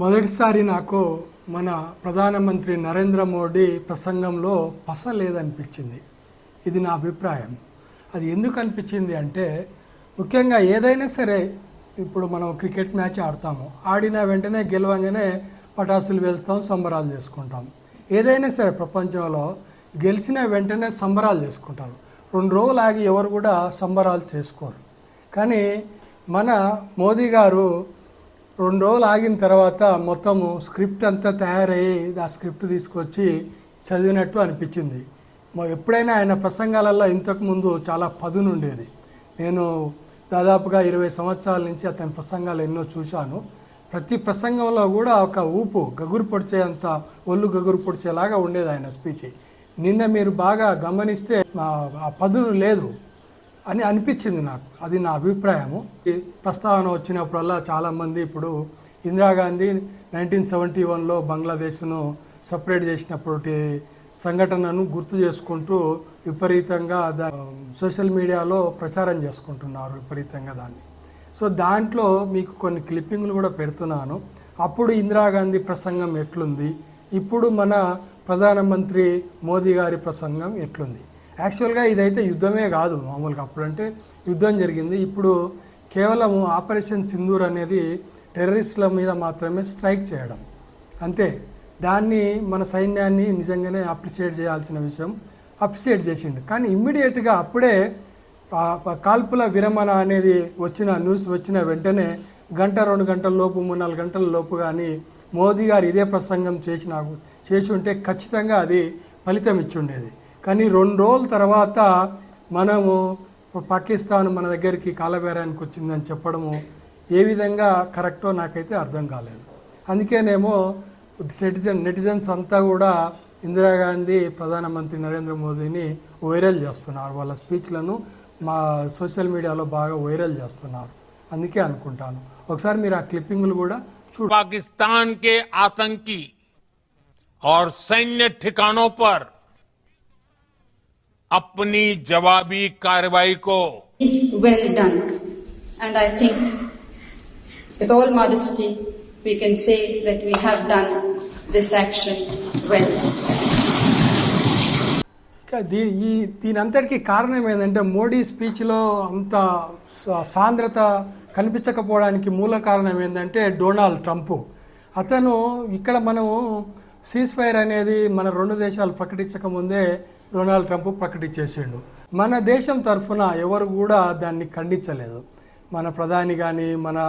మొదటిసారి నాకు మన ప్రధానమంత్రి నరేంద్ర మోడీ ప్రసంగంలో పస లేదనిపించింది. ఇది నా అభిప్రాయం. అది ఎందుకు అనిపించింది అంటే ముఖ్యంగా ఏదైనా సరే ఇప్పుడు మనం క్రికెట్ మ్యాచ్ ఆడతాము. ఆడిన వెంటనే గెలవంగానే పటాసులు వేస్తాం సంబరాలు చేసుకుంటాం. ఏదైనా సరే ప్రపంచంలో గెలిచిన వెంటనే సంబరాలు చేసుకుంటారు. రెండు రోజులు ఆగి ఎవరు కూడా సంబరాలు చేసుకోరు. కానీ మన మోదీ గారు రెండు రోజులు ఆగిన తర్వాత మొత్తము స్క్రిప్ట్ అంతా తయారయ్యి ఆ స్క్రిప్ట్ తీసుకొచ్చి చదివినట్టు అనిపించింది. ఎప్పుడైనా ఆయన ప్రసంగాలలో ఇంతకుముందు చాలా పదును ఉండేది నేను దాదాపుగా ఇరవై సంవత్సరాల నుంచి అతని ప్రసంగాలు ఎన్నో చూశాను. ప్రతి ప్రసంగంలో కూడా ఒక ఊపు గగురు పొడిచేంత ఒళ్ళు గగురు పొడిచేలాగా ఉండేది ఆయన స్పీచ్. నిన్న మీరు బాగా గమనిస్తే ఆ పదును లేదు. అని అనిపించింది నాకు. అది నా అభిప్రాయము. ఈ ప్రస్తావన వచ్చినప్పుడల్లా చాలామంది ఇప్పుడు ఇందిరాగాంధీ నైన్టీన్ సెవెంటీ వన్లో బంగ్లాదేశ్ను సపరేట్ చేసినప్పటి సంఘటనను గుర్తు చేసుకుంటూ విపరీతంగా దా సోషల్ మీడియాలో ప్రచారం చేసుకుంటున్నారు విపరీతంగా దాన్ని. సో దాంట్లో మీకు కొన్ని క్లిప్పింగ్లు కూడా పెడుతున్నాను. అప్పుడు ఇందిరాగాంధీ ప్రసంగం ఎట్లుంది? ఇప్పుడు మన ప్రధానమంత్రి మోదీ గారి ప్రసంగం ఎట్లుంది? యాక్చువల్గా ఇదైతే యుద్ధమే కాదు మామూలుగా. అప్పుడంటే యుద్ధం జరిగింది. ఇప్పుడు కేవలం ఆపరేషన్ సింధూర్ అనేది టెర్రరిస్టుల మీద మాత్రమే స్ట్రైక్ చేయడం. అంతే. దాన్ని మన సైన్యాన్ని నిజంగానే అప్రిషియేట్ చేయాల్సిన విషయం అప్రిషియేట్ చేసిండు. కానీ ఇమ్మీడియట్గా అప్పుడే కాల్పుల విరమణ అనేది వచ్చిన న్యూస్ వచ్చిన వెంటనే గంట రెండు గంటల లోపు మూడు నాలుగు గంటల లోపు కానీ మోదీ గారు ఇదే ప్రసంగం చేసిన చేసి ఉంటే ఖచ్చితంగా అది ఫలితం ఇచ్చుండేది కానీ రెండు రోజుల తర్వాత మనము పాకిస్తాన్ మన దగ్గరికి కాలబేరానికి వచ్చిందని చెప్పడము ఏ విధంగా కరెక్టో నాకైతే అర్థం కాలేదు అందుకేనేమో సిటిజన్ నెటిజన్స్ అంతా కూడా ఇందిరాగాంధీ ప్రధానమంత్రి నరేంద్ర మోదీని వైరల్ చేస్తున్నారు వాళ్ళ స్పీచ్లను మా సోషల్ మీడియాలో బాగా వైరల్ చేస్తున్నారు అందుకే అనుకుంటాను ఒకసారి మీరు ఆ క్లిప్పింగ్లు కూడా చూడ पाकिस्तान के आतंकी और सैन्य ठिकानों पर अपनी जवाबी कार्रवाई को It well done. And I think, with all modesty, we can say that we have done this action well. ఇంకా దీ ఈ దీని అంతటికీ కారణం ఏంటంటే మోడీ స్పీచ్లో అంత సా- సాంద్రత కనిపించకపోవడానికి మూల కారణం ఏంటంటే డొనాల్డ్ ట్రంప్ అతను ఇక్కడ మనము సీజ్ ఫైర్ అనేది మన రెండు దేశాలు ప్రకటించక ముందే డొనాల్డ్ ట్రంప్ ప్రకటించేసిండు. మన దేశం తరఫున ఎవరు కూడా దాన్ని ఖండించలేదు. మన ప్రధాని కానీ మన